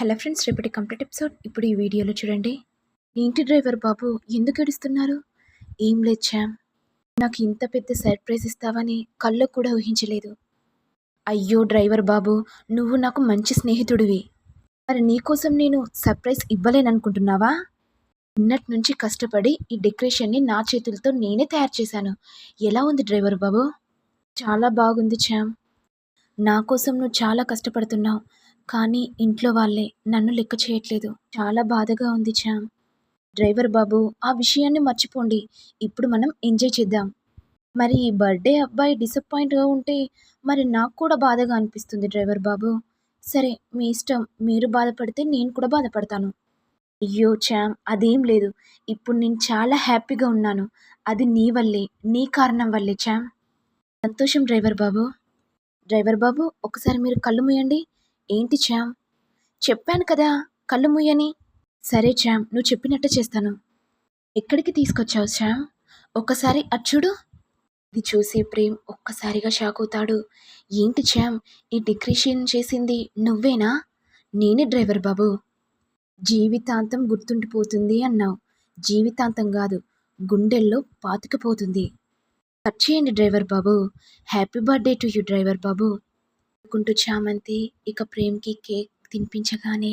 Hello friends రేపటి complete episode. ఇప్పుడు ఈ వీడియోలో చూడండి. ఏంటి డ్రైవర్ బాబు ఎందుకు ఏడుస్తున్నారు? ఏం లేదు శ్యామ్. నాకు ఇంత పెద్ద సర్ప్రైజ్ ఇస్తావని కళ్ళకు కూడా ఊహించలేదు. అయ్యో డ్రైవర్ బాబు నువ్వు నాకు మంచి స్నేహితుడివి. మరి నీకోసం నేను సర్ప్రైజ్ ఇవ్వలేననుకుంటున్నావా? నిన్నటి నుంచి కష్టపడి ఈ డెకరేషన్ని నా చేతులతో నేనే తయారు చేశాను. ఎలా ఉంది డ్రైవర్ బాబు? చాలా బాగుంది శ్యామ్. నా కోసం నువ్వు చాలా కష్టపడుతున్నావు. కానీ ఇంట్లో వాళ్ళే నన్ను లెక్క చేయట్లేదు. చాలా బాధగా ఉంది శ్యామ్. డ్రైవర్ బాబు ఆ విషయాన్ని మర్చిపోండి. ఇప్పుడు మనం ఎంజాయ్ చేద్దాం. మరి ఈ బర్త్డే అబ్బాయి డిసప్పాయింట్గా ఉంటే మరి నాకు కూడా బాధగా అనిపిస్తుంది డ్రైవర్ బాబు. సరే మీ ఇష్టం. మీరు బాధపడితే నేను కూడా బాధపడతాను. అయ్యో చామ్ అదేం లేదు. ఇప్పుడు నేను చాలా హ్యాపీగా ఉన్నాను. అది నీ వల్లే నీ కారణం వల్లే చామ్ సంతోషం డ్రైవర్ బాబు. డ్రైవర్ బాబు ఒకసారి మీరు కళ్ళు మూయండి. ఏంటి శ్యామ్? చెప్పాను కదా కళ్ళు ముయ్యని సరే శ్యామ్ నువ్వు చెప్పినట్టు చేస్తాను. ఎక్కడికి తీసుకొచ్చావు శ్యామ్? ఒక్కసారి అచ్చుడు ఇది చూసి ప్రేమ్ ఒక్కసారిగా షాక్ అవుతాడు. ఏంటి శ్యామ్ ఈ డెకరేషన్ చేసింది నువ్వేనా? నేనే డ్రైవర్ బాబు. జీవితాంతం గుర్తుండిపోతుంది అన్నావు. జీవితాంతం కాదు గుండెల్లో పాతుకుపోతుంది. కట్ చేయండి driver Babu. Happy birthday to you driver బాబు. చెప్పుకుంటూ చామంతి ఇక ప్రేమ్కి కేక్ తినిపించగానే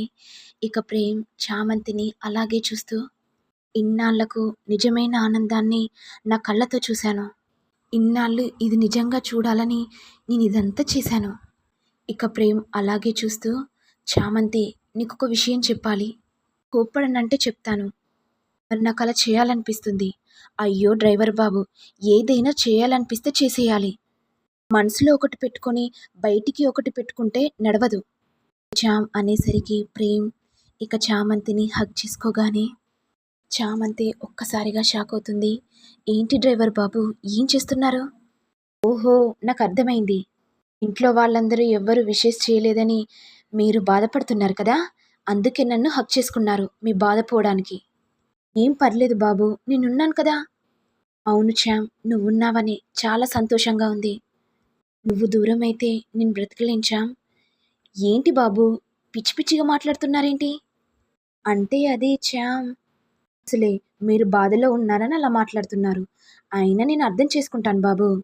ఇక ప్రేమ్ చామంతిని అలాగే చూస్తూ ఇన్నాళ్ళకు నిజమైన ఆనందాన్ని నా కళ్ళతో చూశాను. ఇన్నాళ్ళు ఇది నిజంగా చూడాలని నేను ఇదంతా చేశాను. ఇక ప్రేమ్ అలాగే చూస్తూ చామంతి నీకు ఒక విషయం చెప్పాలి. కోప్పడనంటే చెప్తాను. మరి నాకు అలా చేయాలనిపిస్తుంది. అయ్యో డ్రైవర్ బాబు ఏదైనా చేయాలనిపిస్తే చేసేయాలి. మనసులో ఒకటి పెట్టుకొని బయటికి ఒకటి పెట్టుకుంటే నడవదు. చామ్ అనేసరికి ప్రేమ్ ఇక చామంతిని హగ్ చేసుకోగానే చామంతి ఒక్కసారిగా షాక్ అవుతుంది. ఏంటి డ్రైవర్ బాబు ఏం చేస్తున్నారు? ఓహో నాకు అర్థమైంది. ఇంట్లో వాళ్ళందరూ ఎవ్వరు విషెస్ చేయలేదని మీరు బాధపడుతున్నారు కదా? అందుకే నన్ను హక్ చేసుకున్నారు మీ బాధపోవడానికి ఏం పర్లేదు బాబు నేనున్నాను కదా? అవును శ్యామ్ నువ్వున్నావని చాలా సంతోషంగా ఉంది. నువ్వు దూరం అయితే నేను బ్రతకలేను ఏంటి బాబు? పిచ్చి పిచ్చిగా మాట్లాడుతున్నారేంటి? అంటే అది చామ్ అసలే మీరు బాధలో ఉన్నారని అలా మాట్లాడుతున్నారు. అయినా నేను అర్థం చేసుకుంటాను బాబు.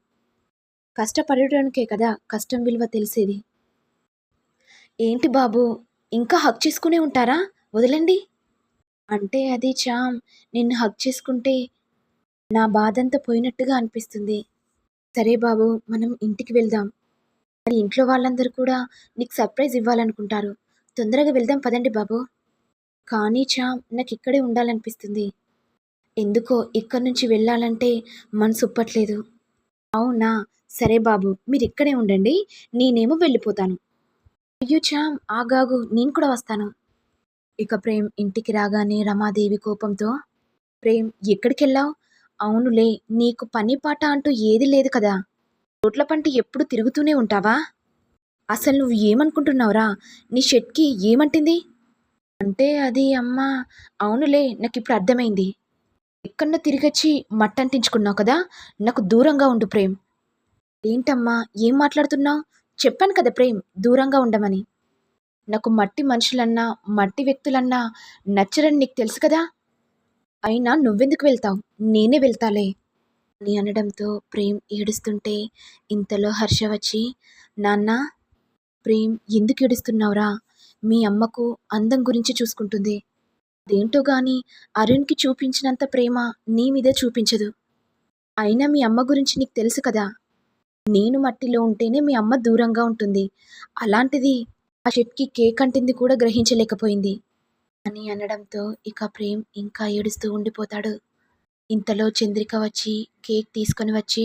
కష్టపడడానికే కదా కష్టం విలువ తెలిసేది. ఏంటి బాబు? ఇంకా హక్ చేసుకునే ఉంటారా? వదలండి. అంటే అది చామ్ నిన్ను హక్ చేసుకుంటే నా బాధంతా పోయినట్టుగా అనిపిస్తుంది. సరే బాబు మనం ఇంటికి వెళ్దాం. మరి ఇంట్లో వాళ్ళందరూ కూడా నీకు సర్ప్రైజ్ ఇవ్వాలనుకుంటారు. తొందరగా వెళ్దాం పదండి బాబు. కానీ చామ్ నాకు ఇక్కడే ఉండాలనిపిస్తుంది. ఎందుకో ఇక్కడి నుంచి వెళ్ళాలంటే మనసు ఒప్పట్లేదు అవునా? సరే బాబు మీరు ఇక్కడే ఉండండి. నేనేమో వెళ్ళిపోతాను. అయ్యో చామ్ ఆగాగు నేను కూడా వస్తాను. ఇక ప్రేమ్ ఇంటికి రాగానే రమాదేవి కోపంతో ప్రేమ్ ఎక్కడికి వెళ్ళావు అవునులే నీకు పని పాట అంటూ ఏది లేదు కదా. రోడ్ల పంట ఎప్పుడు తిరుగుతూనే ఉంటావా? అసలు నువ్వు ఏమనుకుంటున్నావురా? నీ షెట్కి ఏమంటింది? అంటే అది అమ్మా అవునులే నాకు ఇప్పుడు అర్థమైంది. ఎక్కడన్నా తిరిగొచ్చి మట్టంటించుకున్నావు కదా నాకు దూరంగా ఉండు ప్రేమ్. ఏంటమ్మా ఏం మాట్లాడుతున్నావు? చెప్పాను కదా ప్రేమ్ దూరంగా ఉండమని. నాకు మట్టి మనుషులన్నా మట్టి వ్యక్తులన్నా నచ్చరని నీకు తెలుసు కదా? అయినా నువ్వెందుకు వెళ్తావు? నేనే వెళ్తాలే. అని అనడంతో ప్రేమ్ ఏడుస్తుంటే ఇంతలో హర్ష వచ్చి నాన్న ప్రేమ్ ఎందుకు ఏడుస్తున్నావురా? మీ అమ్మకు అందం గురించి చూసుకుంటుంది. అదేంటో గాని అరుణ్కి చూపించినంత ప్రేమ నీ మీదే చూపించదు. అయినా మీ అమ్మ గురించి నీకు తెలుసు కదా. నేను మట్టిలో ఉంటేనే మీ అమ్మ దూరంగా ఉంటుంది. అలాంటిది ఆ షెట్కి కేక్ అంటింది కూడా గ్రహించలేకపోయింది. అని అనడంతో ఇక ప్రేమ్ ఇంకా ఏడుస్తూ ఉండిపోతాడు. ఇంతలో చంద్రిక వచ్చి కేక్ తీసుకొని వచ్చి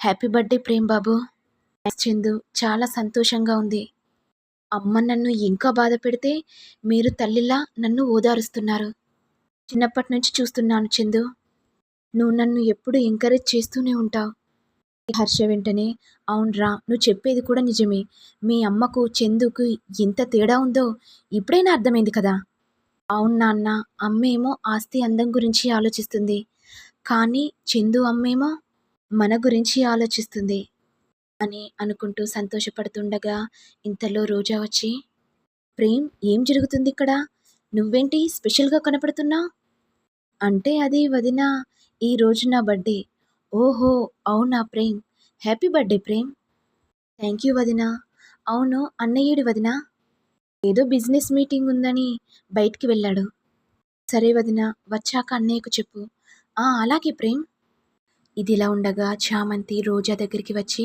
హ్యాపీ బర్త్డే ప్రేమ్ బాబు. చందు చాలా సంతోషంగా ఉంది. అమ్మ నన్ను ఇంకా బాధ పెడితే మీరు తల్లిలా నన్ను ఓదారుస్తున్నారు. చిన్నప్పటి నుంచి చూస్తున్నాను చందు. నువ్వు నన్ను ఎప్పుడు ఎంకరేజ్ చేస్తూనే ఉంటావు. హర్ష వెంటనే అవునరా నువ్వు చెప్పేది కూడా నిజమే. మీ అమ్మకు చందుకు ఎంత తేడా ఉందో ఇప్పుడైనా అర్థమైంది కదా. అవును నాన్న అమ్మేమో ఆస్తి అందం గురించి ఆలోచిస్తుంది. కానీ చందు అమ్మేమో మన గురించి ఆలోచిస్తుంది అని అనుకుంటూ సంతోషపడుతుండగా ఇంతలో రోజా వచ్చి ప్రేమ్ ఏం జరుగుతుంది ఇక్కడ? నువ్వేంటి స్పెషల్గా కనపడుతున్నా? అంటే అది వదిన ఈ రోజు నా బర్త్డే. ఓహో అవునా Prem? Happy birthday Prem. Thank you వదిన. అవును అన్నయ్యుడి వదినా? ఏదో బిజినెస్ మీటింగ్ ఉందని బయటికి వెళ్ళాడు. సరే వదిన వచ్చాక అన్నయ్యకు చెప్పు. ఆ అలాగే ప్రేమ్. ఇది ఇలా ఉండగా చామంతి రోజా దగ్గరికి వచ్చి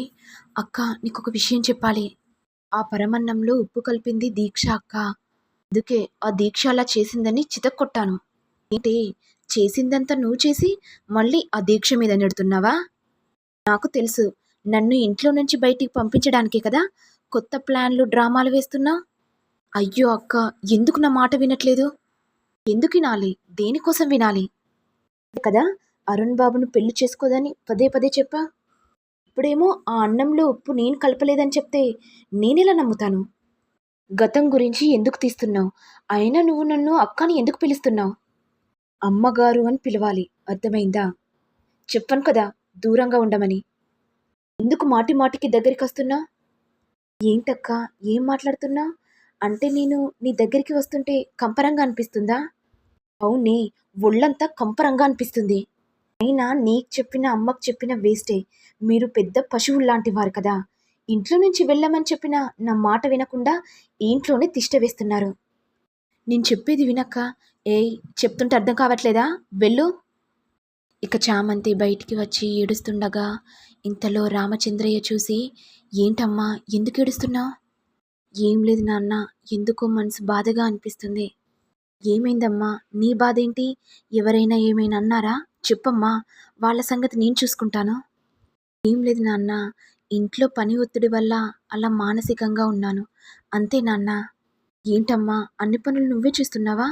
అక్క నీకు ఒక విషయం చెప్పాలి. ఆ పరమన్నంలో ఉప్పు కలిపింది దీక్ష అక్క. అందుకే ఆ దీక్ష అలా చేసిందని చితక్కొట్టాను. ఏంటి చేసిందంతా నువ్వు చేసి మళ్ళీ ఆ దీక్ష మీద నెడుతున్నావా? నాకు తెలుసు నన్ను ఇంట్లో నుంచి బయటికి పంపించడానికే కదా కొత్త ప్లాన్లు డ్రామాలు వేస్తున్నా అయ్యో అక్క ఎందుకు నా మాట వినట్లేదు? ఎందుకు వినాలి? దేనికోసం వినాలి? కదా అరుణ్ బాబును పెళ్ళి చేసుకోదని పదే పదే చెప్పా. ఇప్పుడేమో ఆ అన్నంలో ఉప్పు నేను కలపలేదని చెప్తే నేనెలా నమ్ముతాను? గతం గురించి ఎందుకు తీస్తున్నావు? అయినా నువ్వు నన్ను అక్కని ఎందుకు పిలుస్తున్నావు? అమ్మగారు అని పిలవాలి అర్థమైందా? చెప్పను కదా దూరంగా ఉండమని. ఎందుకు మాటి మాటికి దగ్గరికి వస్తున్నా ఏంటక్క ఏం మాట్లాడుతున్నా? అంటే నేను నీ దగ్గరికి వస్తుంటే కంపరంగా అనిపిస్తుందా? అవునే ఒళ్ళంతా కంపరంగా అనిపిస్తుంది. అయినా నీకు చెప్పిన అమ్మకు చెప్పిన వేస్టే. మీరు పెద్ద పశువులు లాంటి వారు కదా. ఇంట్లో నుంచి వెళ్ళమని చెప్పిన నా మాట వినకుండా ఇంట్లోనే తిష్ట వేస్తున్నారు. నేను చెప్పేది వినక్క ఏయ్ చెప్తుంటే అర్థం కావట్లేదా? వెళ్ళు. ఇక చామంతి బయటికి వచ్చి ఏడుస్తుండగా ఇంతలో రామచంద్రయ్య చూసి ఏంటమ్మా ఎందుకు ఏడుస్తున్నావు? ఏం లేదు నాన్న ఎందుకో మనసు బాధగా అనిపిస్తుంది. ఏమైందమ్మా? నీ బాధ ఏంటి ఎవరైనా ఏమైనా అన్నారా? చెప్పమ్మా. వాళ్ళ సంగతి నేను చూసుకుంటాను. ఏం లేదు నాన్న. ఇంట్లో పని ఒత్తిడి వల్ల అలా మానసికంగా ఉన్నాను. అంతే నాన్న. ఏంటమ్మా? అన్ని పనులు నువ్వే చేస్తున్నావా?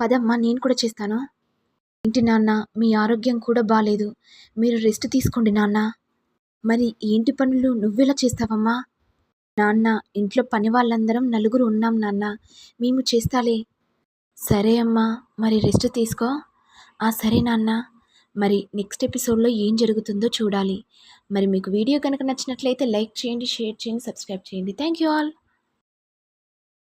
పదమ్మా నేను కూడా చేస్తాను. ఏంటి నాన్న? మీ ఆరోగ్యం కూడా బాగాలేదు మీరు రెస్ట్ తీసుకోండి నాన్న. మరి ఏంటి పనులు నువ్వెలా చేస్తావమ్మా? నాన్న ఇంట్లో పని వాళ్ళందరం నలుగురు ఉన్నాం నాన్న. మేము చేస్తాలే. సరే అమ్మా మరి రెస్ట్ తీసుకో. ఆ సరే నాన్న. మరి నెక్స్ట్ ఎపిసోడ్లో ఏం జరుగుతుందో చూడాలి. మరి మీకు వీడియో కనుక నచ్చినట్లయితే లైక్ చేయండి షేర్ చేయండి సబ్స్క్రైబ్ చేయండి. Thank you all.